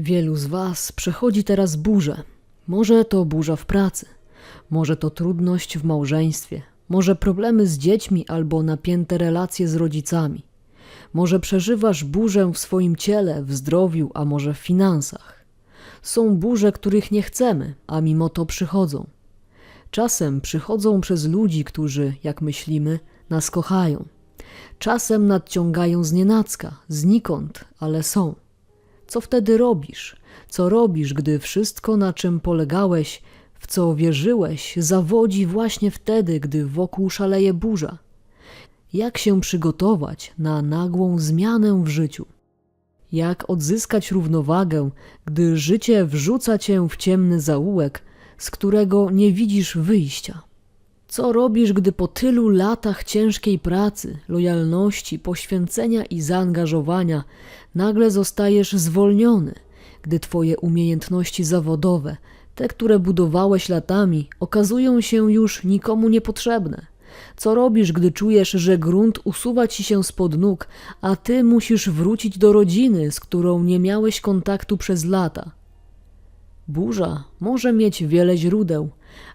Wielu z Was przechodzi teraz burzę. Może to burza w pracy, może to trudność w małżeństwie, może problemy z dziećmi albo napięte relacje z rodzicami. Może przeżywasz burzę w swoim ciele, w zdrowiu, a może w finansach. Są burze, których nie chcemy, a mimo to przychodzą. Czasem przychodzą przez ludzi, którzy, jak myślimy, nas kochają. Czasem nadciągają znienacka, znikąd, ale są. Co wtedy robisz? Co robisz, gdy wszystko, na czym polegałeś, w co wierzyłeś, zawodzi właśnie wtedy, gdy wokół szaleje burza? Jak się przygotować na nagłą zmianę w życiu? Jak odzyskać równowagę, gdy życie wrzuca cię w ciemny zaułek, z którego nie widzisz wyjścia? Co robisz, gdy po tylu latach ciężkiej pracy, lojalności, poświęcenia i zaangażowania nagle zostajesz zwolniony, gdy twoje umiejętności zawodowe, te, które budowałeś latami, okazują się już nikomu niepotrzebne? Co robisz, gdy czujesz, że grunt usuwa ci się spod nóg, a ty musisz wrócić do rodziny, z którą nie miałeś kontaktu przez lata? Burza może mieć wiele źródeł,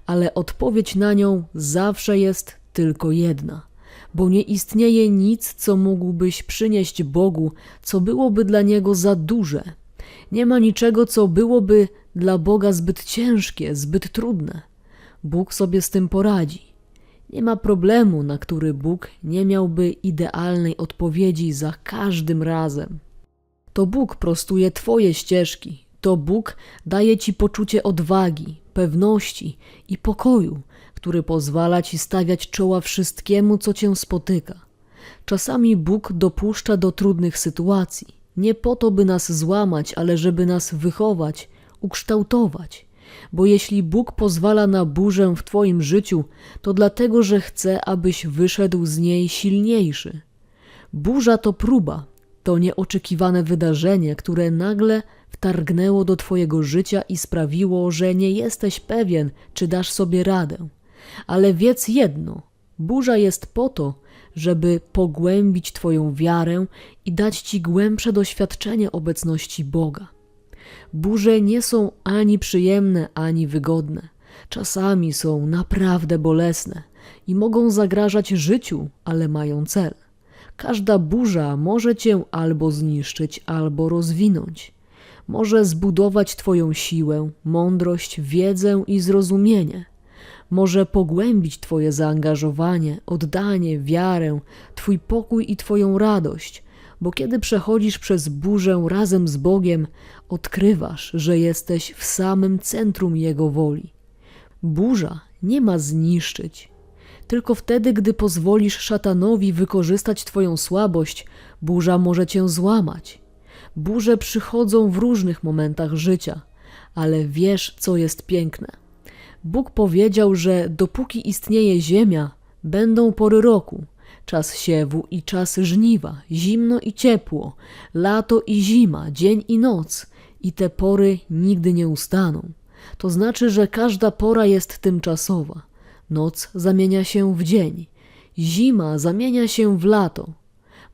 ale odpowiedź na nią zawsze jest tylko jedna, bo nie istnieje nic, co mógłbyś przynieść Bogu, co byłoby dla niego za duże. Nie ma niczego, co byłoby dla Boga zbyt ciężkie, zbyt trudne. Bóg sobie z tym poradzi. Nie ma problemu, na który Bóg nie miałby idealnej odpowiedzi za każdym razem. To Bóg prostuje Twoje ścieżki. To Bóg daje Ci poczucie odwagi, pewności i pokoju, który pozwala Ci stawiać czoła wszystkiemu, co Cię spotyka. Czasami Bóg dopuszcza do trudnych sytuacji, nie po to, by nas złamać, ale żeby nas wychować, ukształtować. Bo jeśli Bóg pozwala na burzę w Twoim życiu, to dlatego, że chce, abyś wyszedł z niej silniejszy. Burza to próba, to nieoczekiwane wydarzenie, które nagle wtargnęło do Twojego życia i sprawiło, że nie jesteś pewien, czy dasz sobie radę. Ale wiedz jedno: burza jest po to, żeby pogłębić Twoją wiarę i dać Ci głębsze doświadczenie obecności Boga. Burze nie są ani przyjemne, ani wygodne. Czasami są naprawdę bolesne i mogą zagrażać życiu, ale mają cel. Każda burza może cię albo zniszczyć, albo rozwinąć. Może zbudować Twoją siłę, mądrość, wiedzę i zrozumienie. Może pogłębić Twoje zaangażowanie, oddanie, wiarę, Twój pokój i Twoją radość, bo kiedy przechodzisz przez burzę razem z Bogiem, odkrywasz, że jesteś w samym centrum Jego woli. Burza nie ma zniszczyć. Tylko wtedy, gdy pozwolisz szatanowi wykorzystać Twoją słabość, burza może Cię złamać. Burze przychodzą w różnych momentach życia, ale wiesz, co jest piękne. Bóg powiedział, że dopóki istnieje ziemia, będą pory roku, czas siewu i czas żniwa, zimno i ciepło, lato i zima, dzień i noc, i te pory nigdy nie ustaną. To znaczy, że każda pora jest tymczasowa. Noc zamienia się w dzień, zima zamienia się w lato.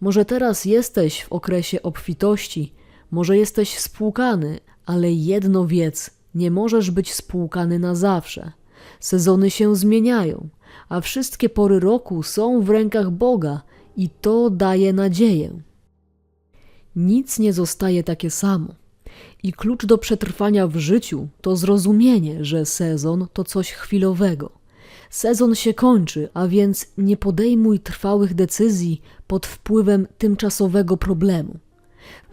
Może teraz jesteś w okresie obfitości, może jesteś spłukany, ale jedno wiedz, nie możesz być spłukany na zawsze. Sezony się zmieniają, a wszystkie pory roku są w rękach Boga i to daje nadzieję. Nic nie zostaje takie samo. I klucz do przetrwania w życiu to zrozumienie, że sezon to coś chwilowego. Sezon się kończy, a więc nie podejmuj trwałych decyzji pod wpływem tymczasowego problemu.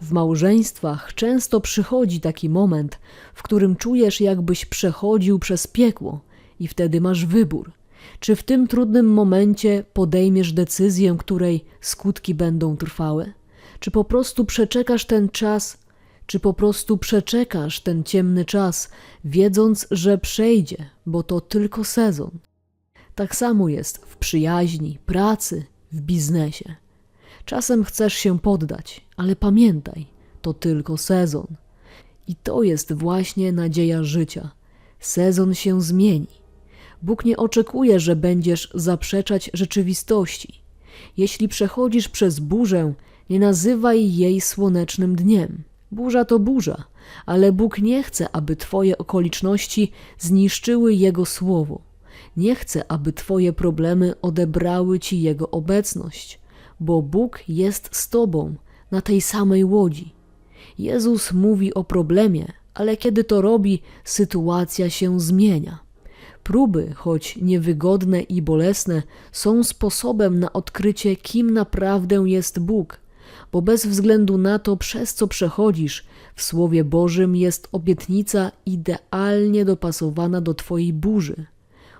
W małżeństwach często przychodzi taki moment, w którym czujesz, jakbyś przechodził przez piekło, i wtedy masz wybór. Czy w tym trudnym momencie podejmiesz decyzję, której skutki będą trwałe? Czy po prostu przeczekasz ten czas, czy po prostu przeczekasz ten ciemny czas, wiedząc, że przejdzie, bo to tylko sezon? Tak samo jest w przyjaźni, pracy, w biznesie. Czasem chcesz się poddać, ale pamiętaj, to tylko sezon. I to jest właśnie nadzieja życia. Sezon się zmieni. Bóg nie oczekuje, że będziesz zaprzeczać rzeczywistości. Jeśli przechodzisz przez burzę, nie nazywaj jej słonecznym dniem. Burza to burza, ale Bóg nie chce, aby Twoje okoliczności zniszczyły Jego słowo. Nie chce, aby Twoje problemy odebrały Ci Jego obecność, bo Bóg jest z Tobą na tej samej łodzi. Jezus mówi o problemie, ale kiedy to robi, sytuacja się zmienia. Próby, choć niewygodne i bolesne, są sposobem na odkrycie, kim naprawdę jest Bóg, bo bez względu na to, przez co przechodzisz, w Słowie Bożym jest obietnica idealnie dopasowana do Twojej burzy.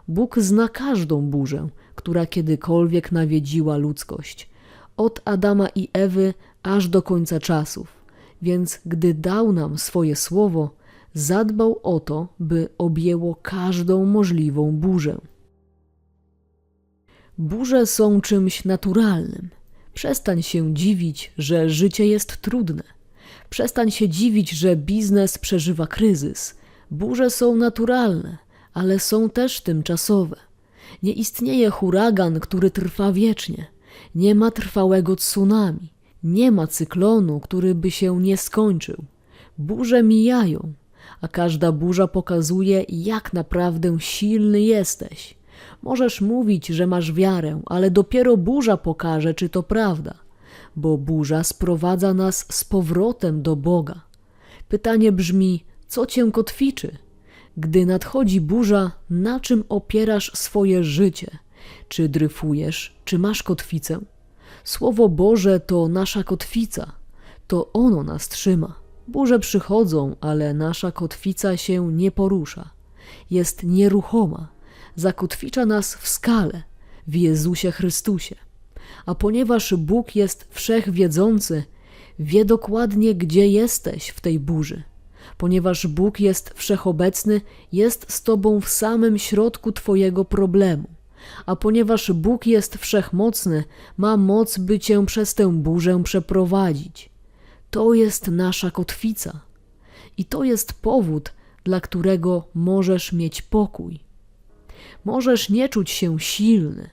Bóg zna każdą burzę, która kiedykolwiek nawiedziła ludzkość, od Adama i Ewy aż do końca czasów. Więc gdy dał nam swoje słowo, zadbał o to, by objęło każdą możliwą burzę. Burze są czymś naturalnym. Przestań się dziwić, że życie jest trudne. Przestań się dziwić, że biznes przeżywa kryzys. Burze są naturalne, ale są też tymczasowe. Nie istnieje huragan, który trwa wiecznie. Nie ma trwałego tsunami. Nie ma cyklonu, który by się nie skończył. Burze mijają, a każda burza pokazuje, jak naprawdę silny jesteś. Możesz mówić, że masz wiarę, ale dopiero burza pokaże, czy to prawda, bo burza sprowadza nas z powrotem do Boga. Pytanie brzmi: co cię kotwiczy? Gdy nadchodzi burza, na czym opierasz swoje życie? Czy dryfujesz, czy masz kotwicę? Słowo Boże to nasza kotwica, to ono nas trzyma. Burze przychodzą, ale nasza kotwica się nie porusza. Jest nieruchoma, zakotwicza nas w skale, w Jezusie Chrystusie. A ponieważ Bóg jest wszechwiedzący, wie dokładnie, gdzie jesteś w tej burzy. Ponieważ Bóg jest wszechobecny, jest z Tobą w samym środku Twojego problemu. A ponieważ Bóg jest wszechmocny, ma moc, by Cię przez tę burzę przeprowadzić. To jest nasza kotwica. I to jest powód, dla którego możesz mieć pokój. Możesz nie czuć się silny,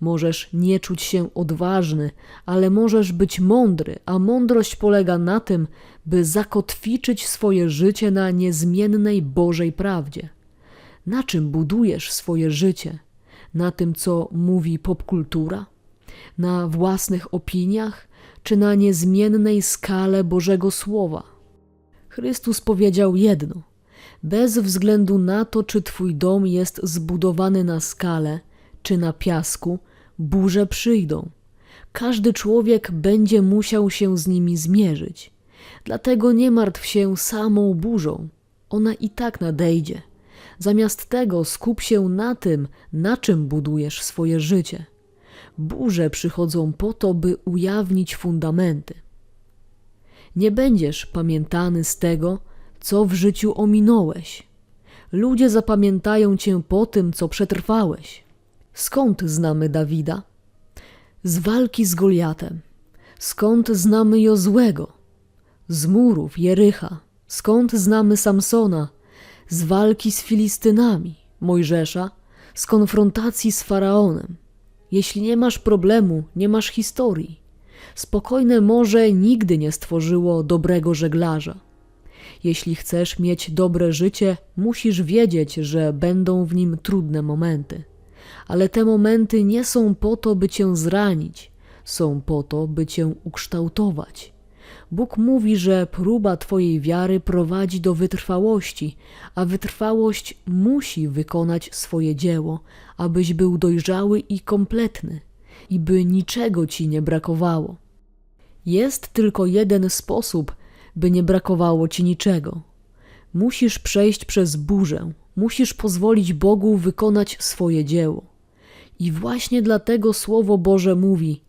możesz nie czuć się odważny, ale możesz być mądry, a mądrość polega na tym, by zakotwiczyć swoje życie na niezmiennej Bożej prawdzie. Na czym budujesz swoje życie? Na tym, co mówi popkultura? Na własnych opiniach? Czy na niezmiennej skale Bożego Słowa? Chrystus powiedział jedno: bez względu na to, czy twój dom jest zbudowany na skale, czy na piasku, burze przyjdą. Każdy człowiek będzie musiał się z nimi zmierzyć. Dlatego nie martw się samą burzą. Ona i tak nadejdzie. Zamiast tego skup się na tym, na czym budujesz swoje życie. Burze przychodzą po to, by ujawnić fundamenty. Nie będziesz pamiętany z tego, co w życiu ominąłeś. Ludzie zapamiętają cię po tym, co przetrwałeś. Skąd znamy Dawida? Z walki z Goliatem. Skąd znamy Jozłego? Z murów Jericha. Skąd znamy Samsona? Z walki z Filistynami, Mojżesza, z konfrontacji z Faraonem. Jeśli nie masz problemu, nie masz historii. Spokojne morze nigdy nie stworzyło dobrego żeglarza. Jeśli chcesz mieć dobre życie, musisz wiedzieć, że będą w nim trudne momenty. Ale te momenty nie są po to, by cię zranić, są po to, by cię ukształtować. Bóg mówi, że próba Twojej wiary prowadzi do wytrwałości, a wytrwałość musi wykonać swoje dzieło, abyś był dojrzały i kompletny, i by niczego Ci nie brakowało. Jest tylko jeden sposób, by nie brakowało ci niczego. Musisz przejść przez burzę, musisz pozwolić Bogu wykonać swoje dzieło. I właśnie dlatego Słowo Boże mówi: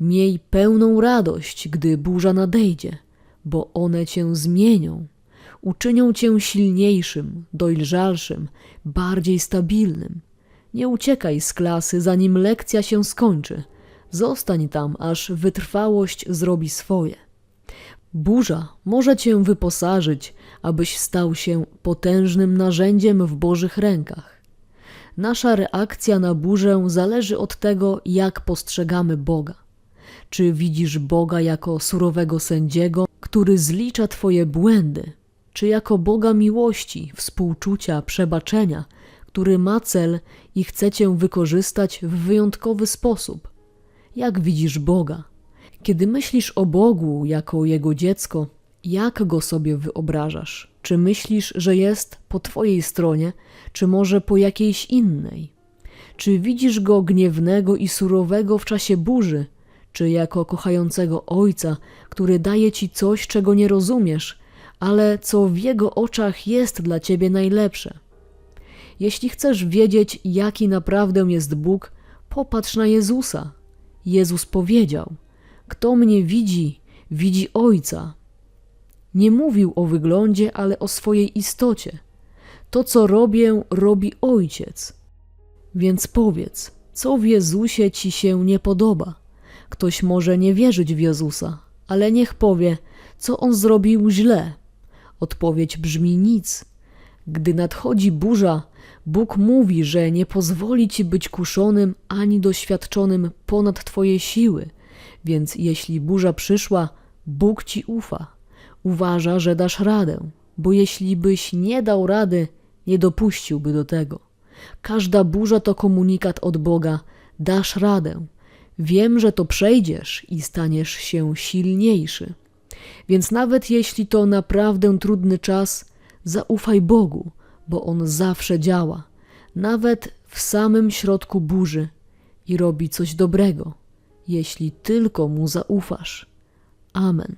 Miej pełną radość, gdy burza nadejdzie, bo one cię zmienią, uczynią cię silniejszym, dojrzalszym, bardziej stabilnym. Nie uciekaj z klasy, zanim lekcja się skończy. Zostań tam, aż wytrwałość zrobi swoje. Burza może cię wyposażyć, abyś stał się potężnym narzędziem w Bożych rękach. Nasza reakcja na burzę zależy od tego, jak postrzegamy Boga. Czy widzisz Boga jako surowego sędziego, który zlicza Twoje błędy, czy jako Boga miłości, współczucia, przebaczenia, który ma cel i chce Cię wykorzystać w wyjątkowy sposób. Jak widzisz Boga? Kiedy myślisz o Bogu jako Jego dziecko, jak Go sobie wyobrażasz? Czy myślisz, że jest po Twojej stronie, czy może po jakiejś innej? Czy widzisz Go gniewnego i surowego w czasie burzy, czy jako kochającego Ojca, który daje Ci coś, czego nie rozumiesz, ale co w Jego oczach jest dla Ciebie najlepsze? Jeśli chcesz wiedzieć, jaki naprawdę jest Bóg, popatrz na Jezusa. Jezus powiedział: Kto mnie widzi, widzi Ojca. Nie mówił o wyglądzie, ale o swojej istocie. To, co robię, robi Ojciec. Więc powiedz, co w Jezusie ci się nie podoba? Ktoś może nie wierzyć w Jezusa, ale niech powie, co on zrobił źle. Odpowiedź brzmi nic. Gdy nadchodzi burza, Bóg mówi, że nie pozwoli ci być kuszonym ani doświadczonym ponad twoje siły, więc jeśli burza przyszła, Bóg ci ufa. Uważa, że dasz radę, bo jeśli byś nie dał rady, nie dopuściłby do tego. Każda burza to komunikat od Boga: dasz radę. Wiem, że to przejdziesz i staniesz się silniejszy. Więc nawet jeśli to naprawdę trudny czas, zaufaj Bogu, bo On zawsze działa, nawet w samym środku burzy i robi coś dobrego, jeśli tylko Mu zaufasz. Amen.